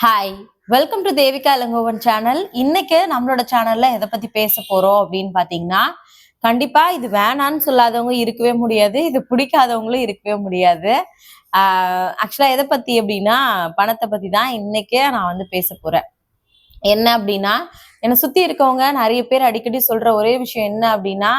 Hi welcome to Devika Elangovan channel இன்னைக்கு நம்மளோட சேனல்ல எதை பத்தி பேச போறோம் அப்படின்னு பாத்தீங்கன்னா கண்டிப்பா இது வேணான்னு சொல்லாதவங்க இருக்கவே முடியாது இது பிடிக்காதவங்களும் இருக்கவே முடியாது. ஆக்சுவலா எதை பத்தி அப்படின்னா பணத்தை பத்தி தான் இன்னைக்கு நான் வந்து பேச போறேன். என்ன அப்படின்னா என்னை சுத்தி இருக்கவங்க நிறைய பேர் அடிக்கடி சொல்ற ஒரே விஷயம் என்ன அப்படின்னா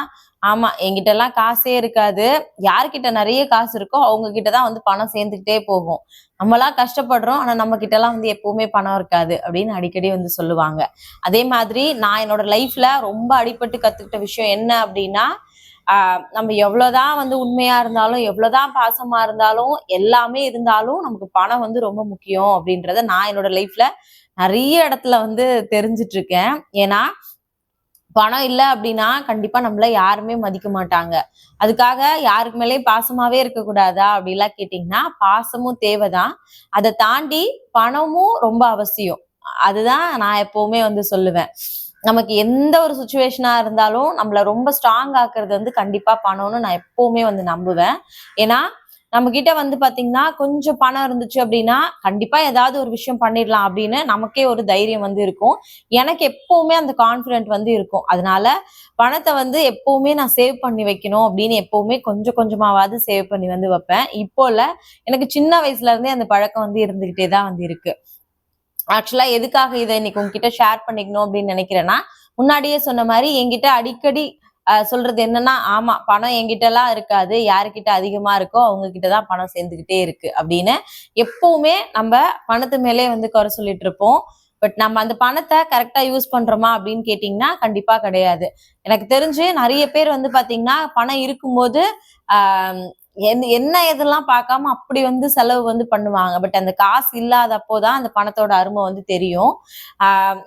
ஆமா என்கிட்ட எல்லாம் காசே இருக்காது. யார்கிட்ட நிறைய காசு இருக்கோ அவங்க கிட்டதான் வந்து பணம் சேர்ந்துக்கிட்டே போகும். நம்மளாம் கஷ்டப்படுறோம் ஆனா நம்ம கிட்ட எல்லாம் வந்து எப்பவுமே பணம் இருக்காது அப்படின்னு அடிக்கடி வந்து சொல்லுவாங்க. அதே மாதிரி நான் என்னோட லைஃப்ல ரொம்ப அடிபட்டு கத்துக்கிட்ட விஷயம் என்ன அப்படின்னா ஆஹ் நம்ம எவ்வளவுதான் வந்து உண்மையா இருந்தாலும் எவ்வளவுதான் பாசமா இருந்தாலும் எல்லாமே இருந்தாலும் நமக்கு பணம் வந்து ரொம்ப முக்கியம் அப்படின்றத நான் என்னோட லைஃப்ல நிறைய இடத்துல வந்து தெரிஞ்சிட்டு இருக்கேன். ஏன்னா பணம் இல்லை அப்படின்னா கண்டிப்பா நம்மள யாருமே மதிக்க மாட்டாங்க. அதுக்காக யாருக்கு மேலேயும் பாசமாவே இருக்கக்கூடாதா அப்படிலாம் கேட்டீங்கன்னா பாசமும் தேவைதான். அதை தாண்டி பணமும் ரொம்ப அவசியம். அதுதான் நான் எப்பவுமே வந்து சொல்லுவேன். நமக்கு எந்த ஒரு சுச்சுவேஷனா இருந்தாலும் நம்மள ரொம்ப ஸ்ட்ராங் ஆக்குறது வந்து கண்டிப்பா பணம்னு நான் எப்பவுமே வந்து நம்புவேன். ஏன்னா நம்ம கிட்ட வந்து பாத்தீங்கன்னா கொஞ்சம் பணம் இருந்துச்சு அப்படின்னா கண்டிப்பா ஏதாவது ஒரு விஷயம் பண்ணிடலாம் அப்படின்னு நமக்கே ஒரு தைரியம் வந்து இருக்கும். எனக்கு எப்பவுமே அந்த கான்பிடென்ட் வந்து இருக்கும். அதனால பணத்தை வந்து எப்பவுமே நான் சேவ் பண்ணி வைக்கணும் அப்படின்னு எப்பவுமே கொஞ்சம் கொஞ்சமாவது சேவ் பண்ணி வந்து வைப்பேன். இப்போல எனக்கு சின்ன வயசுல இருந்தே அந்த பழக்கம் வந்து இருந்துகிட்டே தான் வந்து இருக்கு. ஆக்சுவலா எதுக்காக இதை இன்னைக்கு உங்ககிட்ட ஷேர் பண்ணிக்கணும் அப்படின்னு நினைக்கிறேன்னா முன்னாடியே சொன்ன மாதிரி என்கிட்ட அடிக்கடி சொல்றது என்னன்னா ஆமா பணம் என்கிட்ட எல்லாம் இருக்காது. யாருக்கிட்ட அதிகமா இருக்கோ அவங்க கிட்டதான் பணம் சேர்ந்துகிட்டே இருக்கு அப்படின்னு எப்பவுமே நம்ம பணத்து மேலே வந்து குறை சொல்லிட்டு இருப்போம். பட் நம்ம அந்த பணத்தை கரெக்டா யூஸ் பண்றோமா அப்படின்னு கேட்டீங்கன்னா கண்டிப்பா கிடையாது. எனக்கு தெரிஞ்சு நிறைய பேர் வந்து பாத்தீங்கன்னா பணம் இருக்கும்போது ஆஹ் என்ன எதெல்லாம் பார்க்காம அப்படி வந்து செலவு வந்து பண்ணுவாங்க. பட் அந்த காசு இல்லாதப்போ தான் அந்த பணத்தோட அருமை வந்து தெரியும்.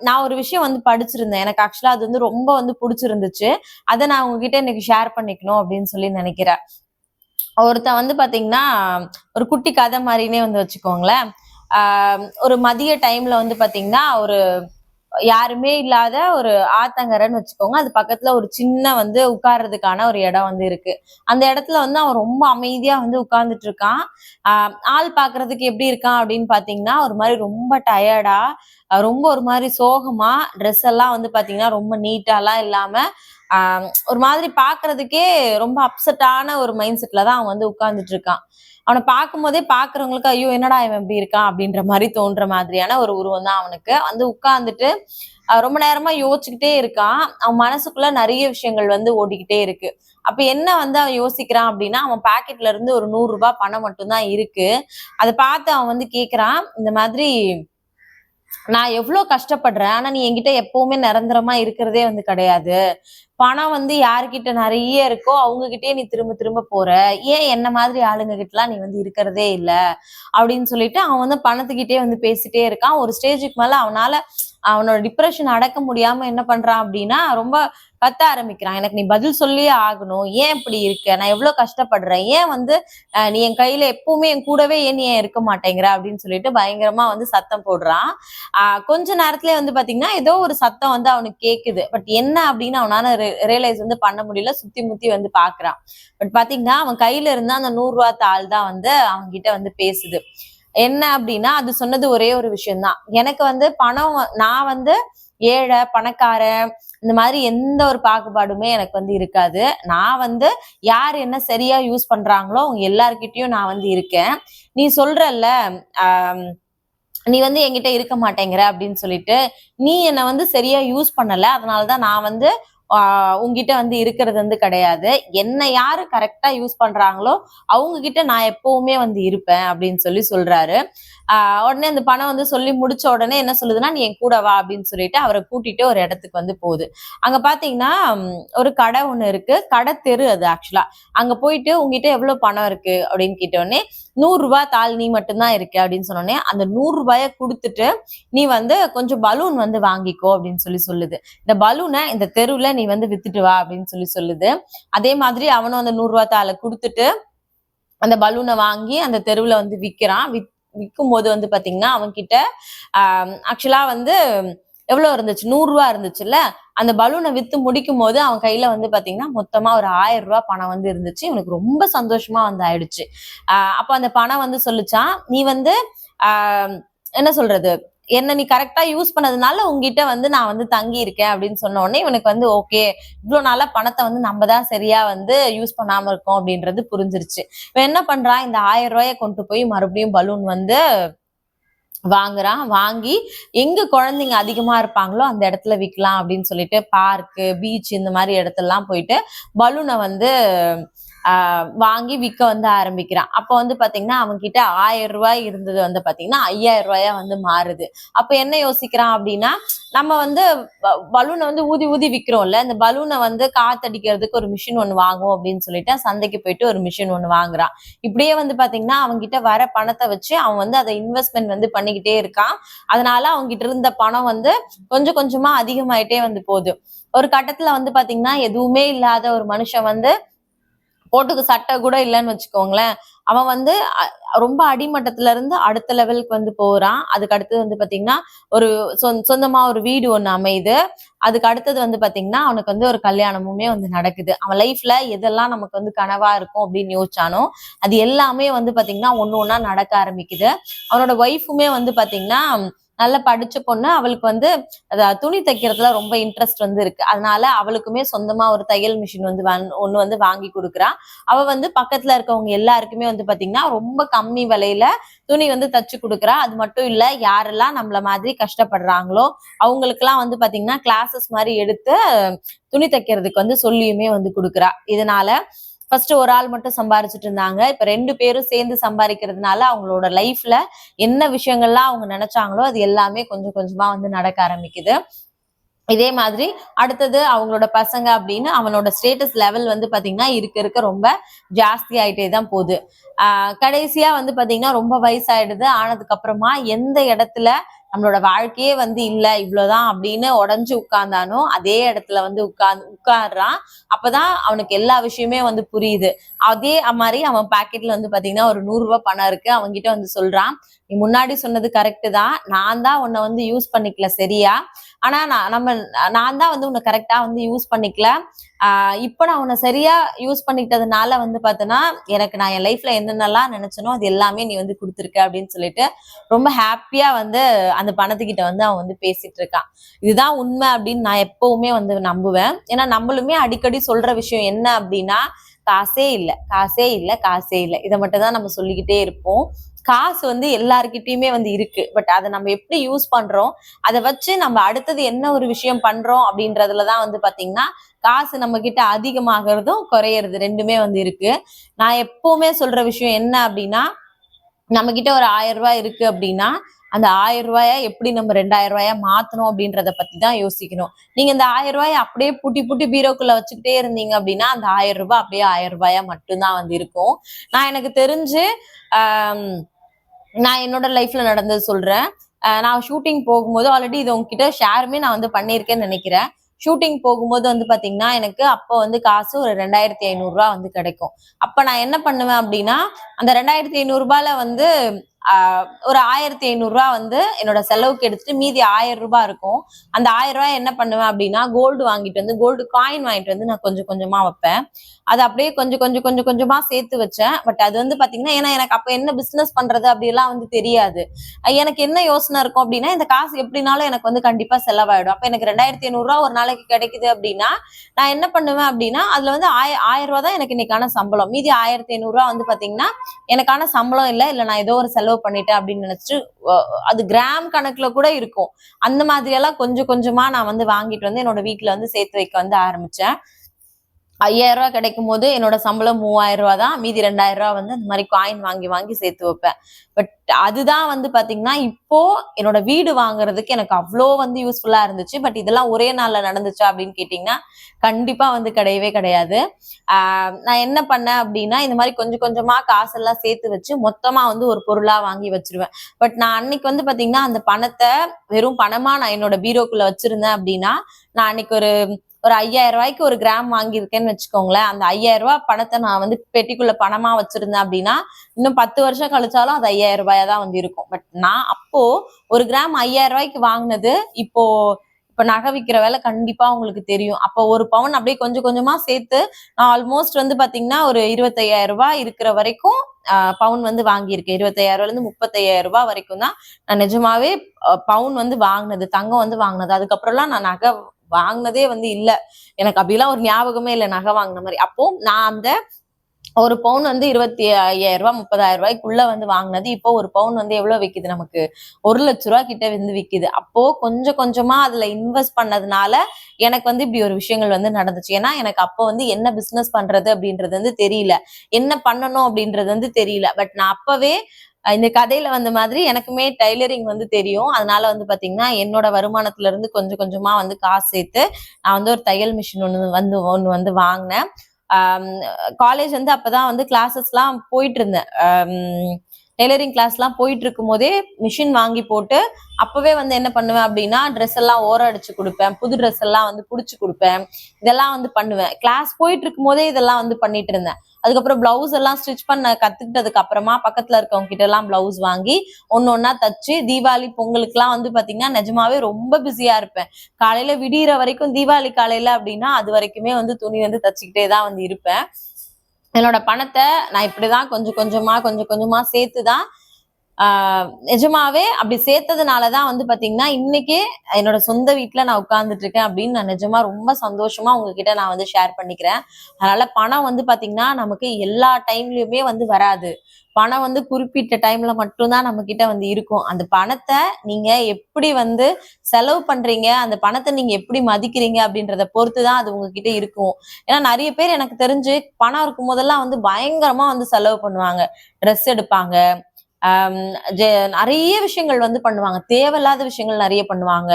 நான் ஒரு விஷயம் வந்து படிச்சிருந்தேன். எனக்கு ஆக்சுவலா அது வந்து ரொம்ப வந்து பிடிச்சிருந்துச்சு. அதை நான் உங்ககிட்ட இன்னைக்கு ஷேர் பண்ணிக்கணும் அப்படின்னு சொல்லி நினைக்கிறேன். ஒருத்தன் வந்து பாத்தீங்கன்னா ஒரு குட்டி கதை மாதிரினே வந்து வச்சுக்கோங்களேன். ஒரு மதிய டைம்ல வந்து பாத்தீங்கன்னா ஒரு யாருமே இல்லாத ஒரு ஆத்தங்கரைன்னு வச்சுக்கோங்க. அது பக்கத்துல ஒரு சின்ன வந்து உட்கார்றதுக்கான ஒரு இடம் வந்து இருக்கு. அந்த இடத்துல வந்து அவன் ரொம்ப அமைதியா வந்து உட்கார்ந்துட்டு இருக்கான். ஆஹ் ஆள் பாக்குறதுக்கு எப்படி இருக்கான் அப்படின்னு பாத்தீங்கன்னா ஒரு மாதிரி ரொம்ப டயர்டா ரொம்ப ஒரு மாதிரி சோகமா ட்ரெஸ் எல்லாம் வந்து பாத்தீங்கன்னா ரொம்ப நீட்டாலாம் இல்லாம ஆஹ் ஒரு மாதிரி பாக்குறதுக்கே ரொம்ப அப்செட்டான ஒரு மைண்ட் செட்ல தான் அவன் வந்து உட்கார்ந்துட்டு இருக்கான். அவனை பார்க்கும் போதே பாக்குறவங்களுக்கு ஐயோ என்னடா இவன் இப்படி இருக்கான்? அப்படின்ற மாதிரி தோன்ற மாதிரியான ஒரு உருவம் தான் அவனுக்கு. வந்து உட்கார்ந்துட்டு ரொம்ப நேரமா யோசிச்சுக்கிட்டே இருக்கான். அவன் மனசுக்குள்ள நிறைய விஷயங்கள் வந்து ஓடிக்கிட்டே இருக்கு. அப்ப என்ன வந்து அவன் யோசிக்கிறான் அப்படின்னா அவன் பாக்கெட்ல இருந்து ஒரு நூறு ரூபாய் பணம் மட்டும்தான் இருக்கு. அதை பார்த்து அவன் வந்து கேக்குறான் இந்த மாதிரி நான் எவ்வளவு கஷ்டப்படுறேன்? ஆனா நீ என்கிட்ட எப்பவுமே நிரந்தரமா இருக்கிறதே வந்து கிடையாது. பணம் வந்து யாருக்கிட்ட நிறைய இருக்கோ அவங்க கிட்டே நீ திரும்ப திரும்ப போற. ஏன் என்ன மாதிரி ஆளுங்க கிட்டலாம் நீ வந்து இருக்கிறதே இல்ல? அப்படின்னு சொல்லிட்டு அவன் வந்து பணத்துக்கிட்டே வந்து பேசிட்டே இருக்கான். ஒரு ஸ்டேஜுக்கு மேல அவனால அவனோட டிப்ரெஷன் அடக்க முடியாம என்ன பண்றான் அப்படின்னா ரொம்ப கத்த ஆரம்பிக்கிறான் எனக்கு நீ பதில் சொல்லியே ஆகணும். ஏன் இப்படி இருக்க? நான் எவ்வளவு கஷ்டப்படுறேன்? ஏன் வந்து நீ என் கையில எப்பவுமே என் கூடவே ஏன் நீ ஏன் இருக்க மாட்டேங்கிற? அப்படின்னு சொல்லிட்டு பயங்கரமா வந்து சத்தம் போடுறான். ஆஹ் கொஞ்ச நேரத்துல வந்து பாத்தீங்கன்னா ஏதோ ஒரு சத்தம் வந்து அவனுக்கு கேக்குது. பட் என்ன அப்படின்னு அவனால ரியலைஸ் வந்து பண்ண முடியல. சுத்தி முத்தி வந்து பாக்குறான். பட் பாத்தீங்கன்னா அவன் கையில இருந்த அந்த நூறு ரூபா தாள் தான் வந்து அவங்க கிட்ட வந்து பேசுது. என்ன அப்படின்னா அது சொன்னது ஒரே ஒரு விஷயம்தான். எனக்கு வந்து பணம் நான் வந்து ஏழை பணக்காரன் இந்த மாதிரி எந்த ஒரு பாகுபாடுமே எனக்கு வந்து இருக்காது. நான் வந்து யார் என்ன சரியா யூஸ் பண்றாங்களோ அவங்க எல்லார்கிட்டயும் நான் வந்து இருக்கேன். நீ சொல்றல்ல ஆஹ் நீ வந்து என்கிட்ட இருக்க மாட்டேங்கிற அப்படின்னு சொல்லிட்டு நீ என்னை வந்து சரியா யூஸ் பண்ணல. அதனாலதான் நான் வந்து உங்ககிட்ட வந்து இருக்கிறது வந்து கிடையாது. என்னை யாரு கரெக்டா யூஸ் பண்றாங்களோ அவங்க கிட்ட நான் எப்பவுமே வந்து இருப்பேன் அப்படின்னு சொல்லி சொல்றாரு. உடனே அந்த பணம் வந்து சொல்லி முடிச்ச உடனே என்ன சொல்லுதுன்னா நீ என் கூட வா அப்படின்னு சொல்லிட்டு அவரை கூட்டிட்டு ஒரு இடத்துக்கு வந்து போகுது. அங்க பாத்தீங்கன்னா ஒரு கடை ஒண்ணு இருக்கு. கடை தெரு அது ஆக்சுவலா அங்க போயிட்டு உங்ககிட்ட எவ்வளவு பணம் இருக்கு அப்படின்னு கேட்டோடனே நூறு ரூபாய் தாள் நீ மட்டும்தான் இருக்கு அப்படின்னு சொன்னோடனே அந்த நூறு ரூபாய கொடுத்துட்டு நீ வந்து கொஞ்சம் பலூன் வந்து வாங்கிக்கோ அப்படின்னு சொல்லி சொல்லுது. இந்த பலூனை இந்த தெருவுல நீ வந்து வித்துட்டு வா அப்படின்னு சொல்லி சொல்லுது. அதே மாதிரி அவனும் அந்த நூறு ரூபாய் தாளை கொடுத்துட்டு அந்த பலூனை வாங்கி அந்த தெருவுல வந்து விக்கிறான். விக் விற்கும் போது வந்து பாத்தீங்கன்னா அவன் கிட்ட ஆக்சுவலா வந்து எவ்வளவு இருந்துச்சு? நூறு ரூபா இருந்துச்சுல்ல? அந்த பலூனை வித்து முடிக்கும் போது அவன் கையில வந்து பாத்தீங்கன்னா மொத்தமா ஒரு ஆயிரம் ரூபாய் பணம் வந்து இருந்துச்சு. இவனுக்கு ரொம்ப சந்தோஷமா வந்து ஆயிடுச்சு. ஆஹ் அப்ப அந்த பணம் வந்து சொல்லிச்சான் நீ வந்து ஆஹ் என்ன சொல்றது? என்ன நீ கரெக்டா யூஸ் பண்ணதுனால உங்ககிட்ட வந்து நான் வந்து தங்கி இருக்கேன் அப்படின்னு சொன்ன உடனே இவனுக்கு வந்து ஓகே இவ்வளவு நாளா பணத்தை வந்து நம்ம தான் சரியா வந்து யூஸ் பண்ணாம இருக்கோம் அப்படின்றது புரிஞ்சிருச்சு. இவன் என்ன பண்றான்? இந்த ஆயிரம் ரூபாயை கொண்டு போய் மறுபடியும் பலூன் வந்து வாங்குறான். வாங்கி எங்க குழந்தைங்க அதிகமா இருப்பாங்களோ அந்த இடத்துல விற்கலாம் அப்படின்னு சொல்லிட்டு பார்க்கு பீச் இந்த மாதிரி இடத்துலலாம் போயிட்டு பலூனை வந்து வாங்கி விற்க வந்து ஆரம்பிக்கிறான். அப்போ வந்து பாத்தீங்கன்னா அவன்கிட்ட ஆயிரம் ரூபாய் இருந்தது வந்து பாத்தீங்கன்னா ஐயாயிரம் ரூபாயா வந்து மாறுது. அப்ப என்ன யோசிக்கிறான் அப்படின்னா நம்ம வந்து பலூனை வந்து ஊதி ஊதி விற்கிறோம்ல இந்த பலூனை வந்து காத்தடிக்கிறதுக்கு ஒரு மிஷின் ஒன்று வாங்குவோம் அப்படின்னு சொல்லிட்டு சந்தைக்கு போயிட்டு ஒரு மிஷின் ஒன்று வாங்குறான். இப்படியே வந்து பாத்தீங்கன்னா அவங்கிட்ட வர பணத்தை வச்சு அவன் வந்து அதை இன்வெஸ்ட்மெண்ட் வந்து பண்ணிக்கிட்டே இருக்கான். அதனால அவங்க கிட்ட இருந்த பணம் வந்து கொஞ்சம் கொஞ்சமா அதிகமாயிட்டே வந்து போகுது. ஒரு கட்டத்துல வந்து பாத்தீங்கன்னா எதுவுமே இல்லாத ஒரு மனுஷன் வந்து போட்டுக்கு சட்டை கூட இல்லைன்னு வச்சுக்கோங்களேன். அவன் வந்து ரொம்ப அடிமட்டத்துல இருந்து அடுத்த லெவலுக்கு வந்து போறான். அதுக்கு அடுத்தது வந்து பாத்தீங்கன்னா ஒரு சொந்தமா ஒரு வீடு ஒண்ணு அமையுது. அதுக்கு அடுத்தது வந்து பாத்தீங்கன்னா அவனுக்கு வந்து ஒரு கல்யாணமுமே வந்து நடக்குது. அவன் லைஃப்ல எதெல்லாம் நமக்கு வந்து கனவா இருக்கும் அப்படின்னு யோசிச்சானோ அது எல்லாமே வந்து பாத்தீங்கன்னா ஒண்ணு ஒன்னா நடக்க ஆரம்பிக்குது. அவனோட ஒய்ஃபுமே வந்து பாத்தீங்கன்னா நல்ல படிச்ச பொண்ணு அவளுக்கு வந்து துணி தைக்கிறதுல ரொம்ப இன்ட்ரெஸ்ட் வந்து இருக்கு. அதனால அவளுக்குமே சொந்தமா ஒரு தையல் மிஷின் வந்து வாங்- ஒண்ணு வந்து வாங்கி கொடுக்குறா. அவ வந்து பக்கத்துல இருக்கவங்க எல்லாருக்குமே வந்து பாத்தீங்கன்னா ரொம்ப கம்மி விலையில துணி வந்து தச்சு கொடுக்குறா. அது மட்டும் இல்ல யாரெல்லாம் நம்மள மாதிரி கஷ்டப்படுறாங்களோ அவங்களுக்குலாம் வந்து பாத்தீங்கன்னா கிளாஸஸ் மாதிரி எடுத்து துணி தைக்கிறதுக்கு வந்து சொல்லியுமே வந்து கொடுக்குறா. இதனால ஃபர்ஸ்ட் ஒரு ஆள் மட்டும் சம்பாரிச்சிட்டு இருந்தாங்க. இப்ப ரெண்டு பேரும் சேர்ந்து சம்பாதிக்கிறதுனால அவங்களோட லைஃப்ல என்ன விஷயங்கள்லாம் அவங்க நினைச்சாங்களோ அது எல்லாமே கொஞ்சம் கொஞ்சமா வந்து நடக்க ஆரம்பிக்குது. இதே மாதிரி அடுத்தது அவங்களோட பசங்க அப்படின்னு அவனோட ஸ்டேட்டஸ் லெவல் வந்து பாத்தீங்கன்னா இருக்க இருக்க ரொம்ப ஜாஸ்தி ஆயிட்டே தான் போகுது. ஆஹ் கடைசியா வந்து பாத்தீங்கன்னா ரொம்ப வயசாயிடுது. ஆனதுக்கு அப்புறமா எந்த இடத்துல நம்மளோட வாழ்க்கையே வந்து இல்லை இவ்வளவுதான் அப்படின்னு உடஞ்சு உட்கார்ந்தானோ அதே இடத்துல வந்து உட்கார்ந்து உட்கார்றான். அப்பதான் அவனுக்கு எல்லா விஷயமே வந்து புரியுது. அதே மாதிரி அவன் பாக்கெட்ல வந்து பாத்தீங்கன்னா ஒரு நூறு ரூபாய் பணம் இருக்கு. அவன்கிட்ட வந்து சொல்றான் நீ முன்னாடி சொன்னது கரெக்டு தான். நான் தான் உன்னை வந்து யூஸ் பண்ணிக்கல சரியா? ஆனா நான் நம்ம நான் தான் வந்து உன்னை கரெக்டா வந்து யூஸ் பண்ணிக்கல. ஆஹ் இப்போ நான் உன்னை சரியா யூஸ் பண்ணிக்கிட்டதுனால வந்து பார்த்தோன்னா எனக்கு நான் என் லைஃப்ல என்னென்னலாம் நினைச்சனோ அது எல்லாமே நீ வந்து கொடுத்துருக்க அப்படின்னு சொல்லிட்டு ரொம்ப ஹாப்பியா வந்து அந்த பணத்துக்கிட்ட வந்து அவன் வந்து பேசிட்டு இருக்கான். இதுதான் உண்மை அப்படின்னு நான் எப்பவுமே வந்து நம்புவேன். ஏன்னா நம்மளுமே அடிக்கடி சொல்ற விஷயம் என்ன அப்படின்னா காசே இல்லை காசே இல்லை காசே இல்லை. இதை மட்டும் தான் நம்ம சொல்லிக்கிட்டே இருப்போம். காசு வந்து எல்லார்கிட்டயுமே வந்து இருக்கு. பட் அதை நம்ம எப்படி யூஸ் பண்றோம்? அதை வச்சு நம்ம அடுத்தது என்ன ஒரு விஷயம் பண்றோம் அப்படின்றதுலதான் வந்து பாத்தீங்கன்னா காசு நம்ம கிட்ட அதிகமாகிறதும் குறையறது ரெண்டுமே வந்து இருக்கு. நான் எப்பவுமே சொல்ற விஷயம் என்ன அப்படின்னா நம்ம கிட்ட ஒரு ஆயிரம் ரூபாய் இருக்கு அப்படின்னா அந்த ஆயிரம் ரூபாய எப்படி நம்ம ரெண்டாயிரம் ரூபாயா மாத்தணும் அப்படின்றத பத்தி தான் யோசிக்கணும். நீங்க இந்த ஆயிரம் ரூபாய அப்படியே பூட்டி பூட்டி பீரோக்குள்ள வச்சுக்கிட்டே இருந்தீங்க அப்படின்னா அந்த ஆயிரம் ரூபாய் அப்படியே ஆயிரம் ரூபாயா மட்டும்தான் வந்து இருக்கும். நான் எனக்கு தெரிஞ்சு ஆஹ் நான் என்னோட லைஃப்ல நடந்தது சொல்றேன். நான் ஷூட்டிங் போகும்போது ஆல்ரெடி இது உங்ககிட்ட ஷேருமே நான் வந்து பண்ணியிருக்கேன்னு நினைக்கிறேன். ஷூட்டிங் போகும்போது வந்து பாத்தீங்கன்னா எனக்கு அப்போ வந்து காசு ஒரு ரெண்டாயிரத்தி ஐநூறு வந்து கிடைக்கும். அப்ப நான் என்ன பண்ணுவேன் அப்படின்னா அந்த ரெண்டாயிரத்தி ஐநூறு ரூபாயில வந்து ஒரு ஆயிரத்தி ஐநூறுரூவா வந்து என்னோட செலவுக்கு எடுத்துட்டு மீதி ஆயிரம் ரூபாய் இருக்கும். அந்த ஆயிரம் ரூபாய் என்ன பண்ணுவேன் அப்படின்னா கோல்டு வாங்கிட்டு வந்து கோல்டு காயின் வாங்கிட்டு வந்து நான் கொஞ்சம் கொஞ்சமா வைப்பேன். அது அப்படியே கொஞ்சம் கொஞ்சம் கொஞ்சம் கொஞ்சமா சேர்த்து வச்சேன். பட் அது வந்து பாத்தீங்கன்னா ஏன்னா எனக்கு அப்ப என்ன பிசினஸ் பண்றது அப்படிலாம் வந்து தெரியாது. எனக்கு என்ன யோசனை இருக்கும் அப்படின்னா இந்த காசு எப்படினாலும் எனக்கு வந்து கண்டிப்பா செலவாயிடும். அப்ப எனக்கு ரெண்டாயிரத்தி ஐநூறுரூவா ஒரு நாளைக்கு கிடைக்குது அப்படின்னா நான் என்ன பண்ணுவேன் அப்படின்னா அதுல வந்து ஆய ஆயிரம் ரூபாய் தான் எனக்கு இன்னைக்கான சம்பளம். மீதி ஆயிரத்தி ஐநூறுரூவா வந்து பாத்தீங்கன்னா எனக்கான சம்பளம் இல்லை இல்ல நான் ஏதோ ஒரு செலவு பண்ணிட்டேன் அப்படின்னு நினைச்சிட்டு அது கிராம் கணக்குல கூட இருக்கும். அந்த மாதிரி எல்லாம் கொஞ்சம் கொஞ்சமா நான் வந்து வாங்கிட்டு வந்து என்னோட வீட்டுல வந்து சேர்த்து வைக்க வந்து ஆரம்பிச்சேன். ஐயாயிரம் ரூபாய் கிடைக்கும் போது என்னோட சம்பளம் மூவாயிரம் ரூபா தான். மீதி ரெண்டாயிரம் ரூபாய் வந்து அந்த மாதிரி காயின் வாங்கி வாங்கி சேர்த்து வைப்பேன். பட் அதுதான் வந்து பாத்தீங்கன்னா இப்போ என்னோட வீடு வாங்குறதுக்கு எனக்கு அவ்வளோ வந்து யூஸ்ஃபுல்லா இருந்துச்சு. பட் இதெல்லாம் ஒரே நாள்ல நடந்துச்சா அப்படின்னு கேட்டிங்கன்னா கண்டிப்பா வந்து கிடையவே கிடையாது. நான் என்ன பண்ணேன் அப்படின்னா இந்த மாதிரி கொஞ்சம் கொஞ்சமா காசெல்லாம் சேர்த்து வச்சு மொத்தமா வந்து ஒரு பொருளா வாங்கி வச்சிருவேன். பட் நான் அன்னைக்கு வந்து பாத்தீங்கன்னா அந்த பணத்தை வெறும் பணமா நான் என்னோட பீரோக்குள்ள வச்சிருந்தேன் அப்படின்னா நான் அன்னைக்கு ஒரு ஒரு ஐயாயிரம் ரூபாய்க்கு ஒரு கிராம் வாங்கியிருக்கேன்னு வச்சுக்கோங்களேன். அந்த ஐயாயிரம் ரூபாய் பணத்தை நான் வந்து பெட்டிக்குள்ள பணமா வச்சிருந்தேன் அப்படின்னா இன்னும் பத்து வருஷம் கழிச்சாலும் அது ஐயாயிரம் ரூபாயா தான் வந்து இருக்கும். பட் நான் அப்போ ஒரு கிராம் ஐயாயிரம் ரூபாய்க்கு வாங்கினது இப்போ இப்ப நகை விற்கிற வேலை கண்டிப்பா உங்களுக்கு தெரியும். அப்போ ஒரு பவுன் அப்படியே கொஞ்சம் கொஞ்சமா சேர்த்து நான் ஆல்மோஸ்ட் வந்து பாத்தீங்கன்னா ஒரு இருபத்தையாயிரம் ரூபாய் இருக்கிற வரைக்கும் பவுன் வந்து வாங்கியிருக்கேன். இருபத்தையாயிரம் ரூபாயில இருந்து முப்பத்தையாயிரம் ரூபாய் வரைக்கும் தான் நான் நிஜமாவே பவுன் வந்து வாங்கினது தங்கம் வந்து வாங்கினது. அதுக்கப்புறம்லாம் நான் நகை வாங்கினதே வந்து இல்லை. எனக்கு அப்படிலாம் ஒரு ஞாபகமே இல்லை நகை வாங்கின மாதிரி. அப்போ நான் அந்த ஒரு பவுன் வந்து இருபத்தி ஐயாயிரம் ரூபாய் முப்பதாயிரம் ரூபாய்க்குள்ள வந்து வாங்கினது. இப்போ ஒரு பவுன் வந்து எவ்வளவு விற்கிது நமக்கு ஒரு லட்ச ரூபா கிட்ட வந்து விக்குது. அப்போ கொஞ்சம் கொஞ்சமா அதுல இன்வெஸ்ட் பண்ணதுனால எனக்கு வந்து இப்படி ஒரு விஷயங்கள் வந்து நடந்துச்சு. ஏன்னா எனக்கு அப்போ வந்து என்ன பிசினஸ் பண்றது அப்படின்றது வந்து தெரியல. என்ன பண்ணணும் அப்படின்றது வந்து தெரியல. பட் நான் அப்பவே இந்த கதையில வந்த மாதிரி எனக்குமே டைலரிங் வந்து தெரியும். அதனால வந்து பாத்தீங்கன்னா என்னோட வருமானத்துல இருந்து கொஞ்சம் கொஞ்சமா வந்து காசு சேர்த்து நான் வந்து ஒரு தையல் மிஷின் ஒன்று வந்து ஒன்று வந்து வாங்கினேன். காலேஜ் வந்து அப்பதான் வந்து கிளாஸஸ்லாம் போயிட்டு இருந்தேன். டெய்லரிங் கிளாஸ்லாம் போயிட்டு இருக்கும் போதே மிஷின் வாங்கி போட்டு அப்பவே வந்து என்ன பண்ணுவேன் அப்படின்னா ட்ரெஸ் எல்லாம் ஓரம் அடிச்சு கொடுப்பேன். புது ட்ரெஸ் எல்லாம் வந்து புடிச்சு கொடுப்பேன். இதெல்லாம் வந்து பண்ணுவேன். கிளாஸ் போயிட்டு இருக்கும் போதே இதெல்லாம் வந்து பண்ணிட்டு இருந்தேன். அதுக்கப்புறம் பிளவுஸ் எல்லாம் ஸ்டிச் பண்ண கத்துக்கிட்டதுக்கு அப்புறமா பக்கத்துல இருக்கவங்க கிட்ட எல்லாம் பிளவுஸ் வாங்கி ஒன்னு ஒன்னா தச்சு தீபாவளி பொங்கலுக்குலாம் வந்து பாத்தீங்கன்னா நிஜமாவே ரொம்ப பிஸியா இருப்பேன். காலையில விடியிற வரைக்கும் தீபாவளி காலையில அப்படின்னா அது வரைக்குமே வந்து துணி வந்து தச்சுக்கிட்டே தான் வந்து இருப்பேன். என்னோட பணத்தை நான் இப்படிதான் கொஞ்சம் கொஞ்சமா கொஞ்சம் கொஞ்சமா சேர்த்துதான் ஆஹ் நிஜமாவே அப்படி சேர்த்ததுனாலதான் வந்து பாத்தீங்கன்னா இன்னைக்கு என்னோட சொந்த வீட்டுல நான் உட்கார்ந்துட்டு இருக்கேன் அப்படின்னு நான் நிஜமா ரொம்ப சந்தோஷமா உங்ககிட்ட நான் வந்து ஷேர் பண்ணிக்கிறேன். அதனால பணம் வந்து பாத்தீங்கன்னா நமக்கு எல்லா டைம்லயுமே வந்து வராது. பணம் வந்து குறிப்பிட்ட டைம்ல மட்டும்தான் நம்ம கிட்ட வந்து இருக்கும். அந்த பணத்தை நீங்க எப்படி வந்து செலவு பண்றீங்க அந்த பணத்தை நீங்க எப்படி மதிக்கிறீங்க அப்படின்றத பொறுத்து தான் அது உங்ககிட்ட இருக்கும். ஏன்னா நிறைய பேர் எனக்கு தெரிஞ்சு பணம் இருக்கும் போதெல்லாம் வந்து பயங்கரமா வந்து செலவு பண்ணுவாங்க. ட்ரெஸ் எடுப்பாங்க. ஜெ- நிறைய விஷயங்கள் வந்து பண்ணுவாங்க. தேவையில்லாத விஷயங்கள் நிறைய பண்ணுவாங்க.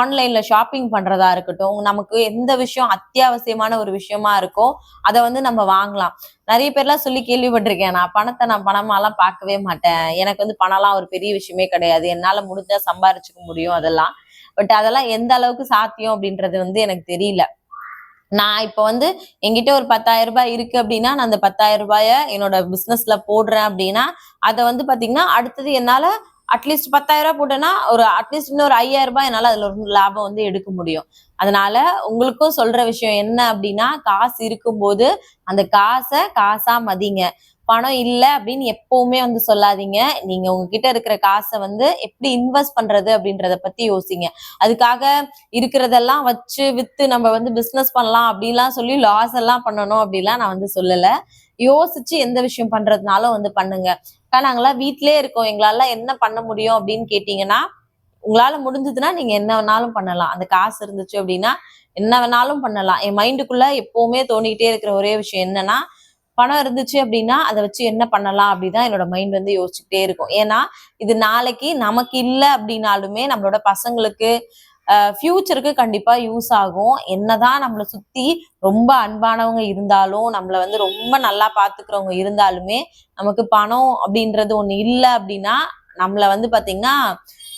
ஆன்லைன்ல ஷாப்பிங் பண்றதா இருக்கட்டும் நமக்கு எந்த விஷயம் அத்தியாவசியமான ஒரு விஷயமா இருக்கோ அதை வந்து நம்ம வாங்கலாம். நிறைய பேர்லாம் சொல்லி கேள்விப்பட்டிருக்கேன். நான் பணத்தை நான் பணமாலாம் பார்க்கவே மாட்டேன். எனக்கு வந்து பணம்லாம் ஒரு பெரிய விஷயமே கிடையாது. என்னால முடிஞ்சா சம்பாரிச்சுக்க முடியும் அதெல்லாம். பட் அதெல்லாம் எந்த அளவுக்கு சாத்தியம் அப்படின்றது வந்து எனக்கு தெரியல. நான் இப்ப வந்து என்கிட்ட ஒரு பத்தாயிரம் ரூபாய் இருக்கு அப்படின்னா நான் அந்த பத்தாயிரம் ரூபாய என்னோட பிசினஸ்ல போடுறேன் அப்படின்னா அதை வந்து பாத்தீங்கன்னா அடுத்தது என்னால அட்லீஸ்ட் பத்தாயிரம் ரூபாய் போட்டேன்னா ஒரு அட்லீஸ்ட் இன்னும் ஒரு ஐயாயிரம் ரூபாய் என்னால அதுல ஒரு லாபம் வந்து எடுக்க முடியும். அதனால உங்களுக்கும் சொல்ற விஷயம் என்ன அப்படின்னா காசு இருக்கும்போது அந்த காசை காசா மதிங்க. பணம் இல்லை அப்படின்னு எப்பவுமே வந்து சொல்லாதீங்க. நீங்க உங்ககிட்ட இருக்கிற காசை வந்து எப்படி இன்வெஸ்ட் பண்றது அப்படின்றத பத்தி யோசிங்க. அதுக்காக இருக்கிறதெல்லாம் வச்சு வித்து நம்ம வந்து பிசினஸ் பண்ணலாம் அப்படிலாம் சொல்லி லாஸ் எல்லாம் பண்ணணும் அப்படிலாம் நான் வந்து சொல்லல. யோசிச்சு எந்த விஷயம் பண்றதுனாலும் வந்து பண்ணுங்க. அக்கா நாங்களாம் வீட்டிலே இருக்கோம். எங்களால என்ன பண்ண முடியும் அப்படின்னு கேட்டீங்கன்னா உங்களால முடிஞ்சதுன்னா நீங்க என்ன வேணாலும் பண்ணலாம். அந்த காசு இருந்துச்சு அப்படின்னா என்ன வேணாலும் பண்ணலாம். என் மைண்டுக்குள்ள எப்பவுமே தோணிக்கிட்டே இருக்கிற ஒரே விஷயம் என்னன்னா பணம் இருந்துச்சு அப்படின்னா அதை வச்சு என்ன பண்ணலாம் அப்படிதான் என்னோட மைண்ட் வந்து யோசிச்சுக்கிட்டே இருக்கும். ஏன்னா இது நாளைக்கு நமக்கு இல்லை அப்படின்னாலுமே நம்மளோட பசங்களுக்கு ஃபியூச்சருக்கு கண்டிப்பா யூஸ் ஆகும். என்னதான் நம்மளை சுத்தி ரொம்ப அன்பானவங்க இருந்தாலும் நம்மளை வந்து ரொம்ப நல்லா பாத்துக்கிறவங்க இருந்தாலுமே நமக்கு பணம் அப்படின்றது ஒண்ணு இல்லை அப்படின்னா நம்மளை வந்து பாத்தீங்கன்னா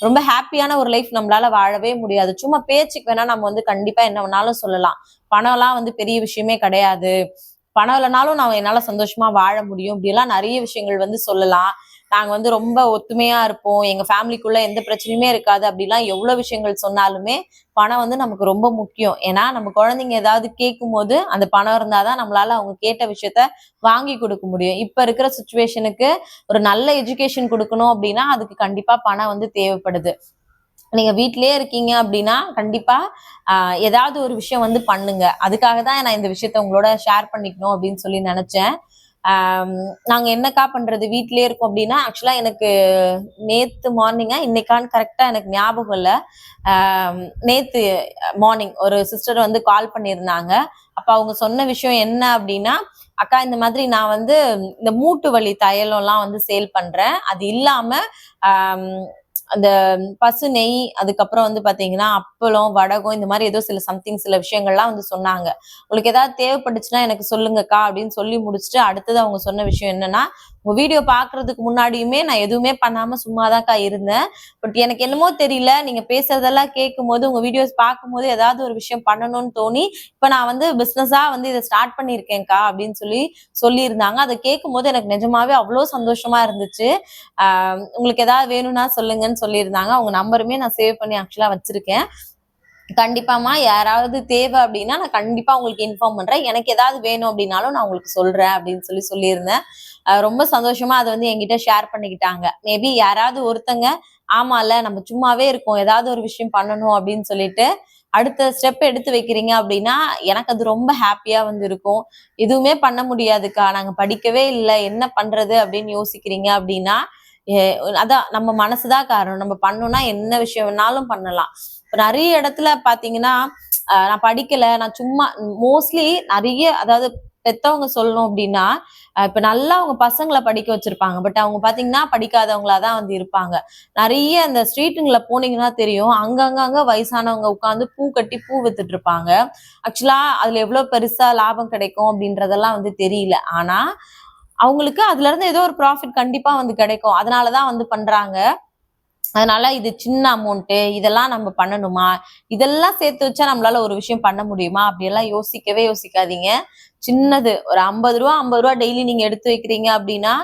ரொம்ப ஹாப்பியான ஒரு லைஃப் நம்மளால வாழவே முடியாது. சும்மா பேச்சுக்கு வேணா நம்ம வந்து கண்டிப்பா என்ன வேணாலும் சொல்லலாம். பணம்லாம் வந்து பெரிய விஷயமே கிடையாது. பணம் இல்லைனாலும் நான் என்னால சந்தோஷமா வாழ முடியும். இப்படியெல்லாம் நிறைய விஷயங்கள் வந்து சொல்லலாம். நாங்க வந்து ரொம்ப ஒத்துமையா இருப்போம். எங்க ஃபேமிலிக்குள்ள எந்த பிரச்சனையுமே இருக்காது. அப்படிலாம் எவ்வளவு விஷயங்கள் சொன்னாலுமே பணம் வந்து நமக்கு ரொம்ப முக்கியம். ஏன்னா நம்ம குழந்தைங்க ஏதாவது கேட்கும் போது அந்த பணம் இருந்தாதான் நம்மளால அவங்க கேட்ட விஷயத்த வாங்கி கொடுக்க முடியும். இப்ப இருக்கிற சுச்சுவேஷனுக்கு ஒரு நல்ல எஜுகேஷன் கொடுக்கணும் அப்படின்னா அதுக்கு கண்டிப்பா பணம் வந்து தேவைப்படுது. நீங்க வீட்டிலேயே இருக்கீங்க அப்படின்னா கண்டிப்பா ஏதாவது ஒரு விஷயம் வந்து பண்ணுங்க. அதுக்காக தான் நான் இந்த விஷயத்த உங்களோட ஷேர் பண்ணிக்கணும் அப்படின்னு சொல்லி நினைச்சேன். நாங்கள் நாங்க என்னக்கா பண்றது? வீட்லயே இருக்கோம் அப்படின்னா ஆக்சுவலா எனக்கு நேத்து மார்னிங்கா இன்னைக்கான்னு கரெக்டா எனக்கு ஞாபகம் இல்ல. நேற்று நேத்து மார்னிங் ஒரு சிஸ்டர் வந்து கால் பண்ணியிருந்தாங்க. அப்ப அவங்க சொன்ன விஷயம் என்ன அப்படின்னா அக்கா இந்த மாதிரி நான் வந்து இந்த மூட்டு வலி தையலம்லாம் வந்து சேல் பண்றேன். அது இல்லாம ஆஹ் அந்த பசு நெய் அதுக்கப்புறம் வந்து பாத்தீங்கன்னா அப்பளம் வடகம் இந்த மாதிரி ஏதோ சில சம்திங் சில விஷயங்கள்லாம் வந்து சொன்னாங்க. உங்களுக்கு ஏதாவது தேவைப்பட்டுச்சுன்னா எனக்கு சொல்லுங்கக்கா அப்படின்னு சொல்லி முடிச்சுட்டு அடுத்தது அவங்க சொன்ன விஷயம் என்னன்னா உங்க வீடியோ பாக்குறதுக்கு முன்னாடியுமே நான் எதுவுமே பண்ணாம சும்மாதான்க்கா இருந்தேன். பட் எனக்கு என்னமோ தெரியல நீங்க பேசுறதெல்லாம் கேட்கும் போது உங்க வீடியோஸ் பார்க்கும்போது ஏதாவது ஒரு விஷயம் பண்ணணும்னு தோணி இப்ப நான் வந்து பிசினஸா வந்து இதை ஸ்டார்ட் பண்ணியிருக்கேன்க்கா அப்படின்னு சொல்லி சொல்லியிருந்தாங்க. அதை கேட்கும் போது எனக்கு நிஜமாவே அவ்வளோ சந்தோஷமா இருந்துச்சு. உங்களுக்கு ஏதாவது வேணும்னா சொல்லுங்கன்னு சொல்லியிருந்தாங்க. அவங்க நம்பருமே நான் சேவ் பண்ணி ஆக்சுவலா வச்சிருக்கேன். கண்டிப்பாமா யாராவது தேவை அப்படின்னா நான் கண்டிப்பா உங்களுக்கு இன்ஃபார்ம் பண்றேன். எனக்கு ஏதாவது வேணும் அப்படின்னாலும் நான் உங்களுக்கு சொல்றேன் அப்படின்னு சொல்லி சொல்லியிருந்தேன். ரொம்ப சந்தோஷமா அதை வந்து என்கிட்ட ஷேர் பண்ணிக்கிட்டாங்க. மேபி யாராவது ஒருத்தங்க ஆமால நம்ம சும்மாவே இருக்கோம் ஏதாவது ஒரு விஷயம் பண்ணணும் அப்படின்னு சொல்லிட்டு அடுத்த ஸ்டெப் எடுத்து வைக்கிறீங்க அப்படின்னா எனக்கு அது ரொம்ப ஹாப்பியா வந்து இருக்கும். எதுவுமே பண்ண முடியாதுக்கா நாங்க படிக்கவே இல்லை என்ன பண்றது அப்படின்னு யோசிக்கிறீங்க அப்படின்னா அதான் நம்ம மனசுதான் காரணம். நம்ம பண்ணோம்னா என்ன விஷயம் வேணாலும் பண்ணலாம். இப்போ நிறைய இடத்துல பாத்தீங்கன்னா நான் படிக்கல நான் சும்மா மோஸ்ட்லி நிறைய அதாவது பெத்தவங்க சொல்லணும் அப்படின்னா இப்ப நல்லா அவங்க பசங்களை படிக்க வச்சிருப்பாங்க. பட் அவங்க பாத்தீங்கன்னா படிக்காதவங்களா தான் வந்து இருப்பாங்க. நிறைய அந்த ஸ்ட்ரீட்டுங்களை போனீங்கன்னா தெரியும். அங்கங்கங்க வயசானவங்க உட்காந்து பூ கட்டி பூ வித்துட்டு இருப்பாங்க. ஆக்சுவலா அதுல எவ்வளவு பெருசா லாபம் கிடைக்கும் அப்படின்றதெல்லாம் வந்து தெரியல. ஆனா அவங்களுக்கு அதுல இருந்து ஏதோ ஒரு ப்ராஃபிட் கண்டிப்பா வந்து கிடைக்கும். அதனாலதான் வந்து பண்றாங்க. அதனால இது சின்ன அமௌண்ட்டு இதெல்லாம் நம்ம பண்ணணுமா? இதெல்லாம் சேர்த்து வச்சா நம்மளால ஒரு விஷயம் பண்ண முடியுமா? அப்படியெல்லாம் யோசிக்கவே யோசிக்காதீங்க. சின்னது ஒரு ஐம்பது ரூபா ஐம்பது ரூபா டெய்லி நீங்க எடுத்து வைக்கிறீங்க அப்படின்னா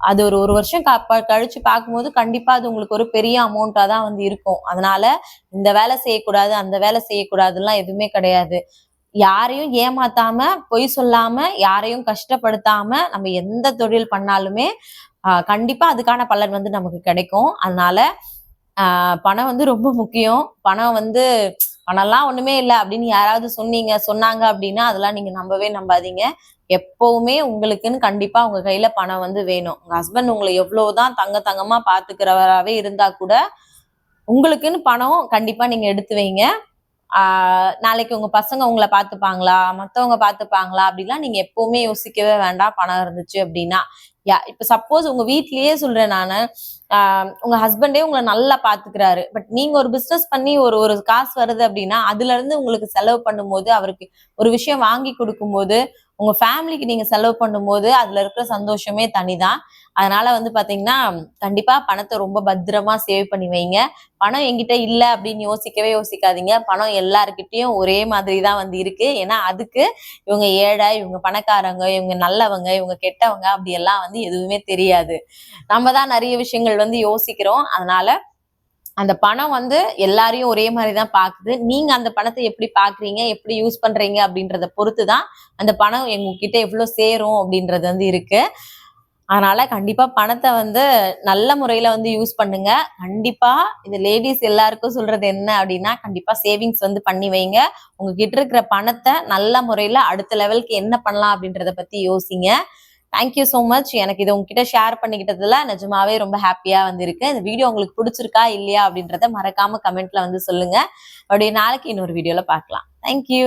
அது ஒரு ஒரு வருஷம் கழிச்சு பார்க்கும்போது கண்டிப்பா அது உங்களுக்கு ஒரு பெரிய அமௌண்ட்டா தான் வந்து இருக்கும். அதனால இந்த வேலை செய்யக்கூடாது அந்த வேலை செய்யக்கூடாதுலாம் எதுவுமே கிடையாது. யாரையும் ஏமாத்தாம பொய் சொல்லாம யாரையும் கஷ்டப்படுத்தாம நம்ம எந்த தொழில் பண்ணாலுமே கண்டிப்பா அதுக்கான பலன் வந்து நமக்கு கிடைக்கும். அதனால பணம் வந்து ரொம்ப முக்கியம். பணம் வந்து பணம்லாம் ஒண்ணுமே இல்லை அப்படின்னு யாராவது சொன்னீங்க சொன்னாங்க அப்படின்னா அதெல்லாம் நீங்க நம்பவே நம்பாதீங்க. எப்பவுமே உங்களுக்குன்னு கண்டிப்பா உங்க கையில பணம் வந்து வேணும். உங்க ஹஸ்பண்ட் உங்களை எவ்வளவுதான் தங்க தங்கமா பாத்துக்கிறவராகவே இருந்தா கூட உங்களுக்குன்னு பணம் கண்டிப்பா நீங்க எடுத்து வைங்க. நாளைக்கு உங்க பசங்க உங்களை பார்த்துப்பாங்களா? மத்தவங்க பார்த்துப்பாங்களா? அப்படிலாம் நீங்க எப்பவுமே யோசிக்கவே வேண்டாம். பணம் இருந்துச்சு அப்படின்னா. யா இப்ப சப்போஸ் உங்க வீட்லயே சொல்றேன் நானு. உங்க ஹஸ்பண்டே உங்களை நல்லா பாத்துக்கிறாரு பட் நீங்க ஒரு பிசினஸ் பண்ணி ஒரு ஒரு காசு வருது அப்படின்னா அதுல இருந்து உங்களுக்கு செலவு பண்ணும்போது அவருக்கு ஒரு விஷயம் வாங்கி கொடுக்கும்போது உங்க ஃபேமிலிக்கு நீங்க செலவு பண்ணும்போது அதுல இருக்கிற சந்தோஷமே தனிதான். அதனால வந்து பாத்தீங்கன்னா கண்டிப்பா பணத்தை ரொம்ப பத்திரமா சேவ் பண்ணி வைங்க. பணம் என்கிட்ட இல்ல அப்படின்னு யோசிக்கவே யோசிக்காதீங்க. பணம் எல்லாருக்கிட்டையும் ஒரே மாதிரி தான் வந்து இருக்கு. ஏன்னா அதுக்கு இவங்க ஏழை இவங்க பணக்காரங்க இவங்க நல்லவங்க இவங்க கெட்டவங்க அப்படி எல்லாம் வந்து எதுவுமே தெரியாது. நம்ம தான் நிறைய விஷயங்கள் வந்து யோசிக்கிறோம். அதனால அந்த பணம் வந்து எல்லாரையும் ஒரே மாதிரி தான் பாக்குது. நீங்க அந்த பணத்தை எப்படி பாக்குறீங்க? எப்படி யூஸ் பண்றீங்க? அப்படின்றத பொறுத்து தான் அந்த பணம் எங்ககிட்ட எவ்வளவு சேரும் அப்படின்றது வந்து இருக்கு. அதனால கண்டிப்பா பணத்தை வந்து நல்ல முறையில வந்து யூஸ் பண்ணுங்க. கண்டிப்பா இந்த லேடிஸ் எல்லாருக்கும் சொல்றது என்ன அப்படின்னா கண்டிப்பா சேவிங்ஸ் வந்து பண்ணி வைங்க. உங்ககிட்ட இருக்கிற பணத்தை நல்ல முறையில அடுத்த லெவலுக்கு என்ன பண்ணலாம் அப்படின்றத பத்தி யோசிங்க. தேங்க்யூ ஸோ மச் எனக்கு இது உங்ககிட்ட ஷேர் பண்ணிக்கிட்டதுல நிஜமாவே ரொம்ப ஹாப்பியா வந்து இந்த வீடியோ உங்களுக்கு பிடிச்சிருக்கா இல்லையா அப்படின்றத மறக்காம கமெண்ட்ல வந்து சொல்லுங்க. அப்படியே நாளைக்கு இன்னொரு வீடியோல பார்க்கலாம். தேங்க்யூ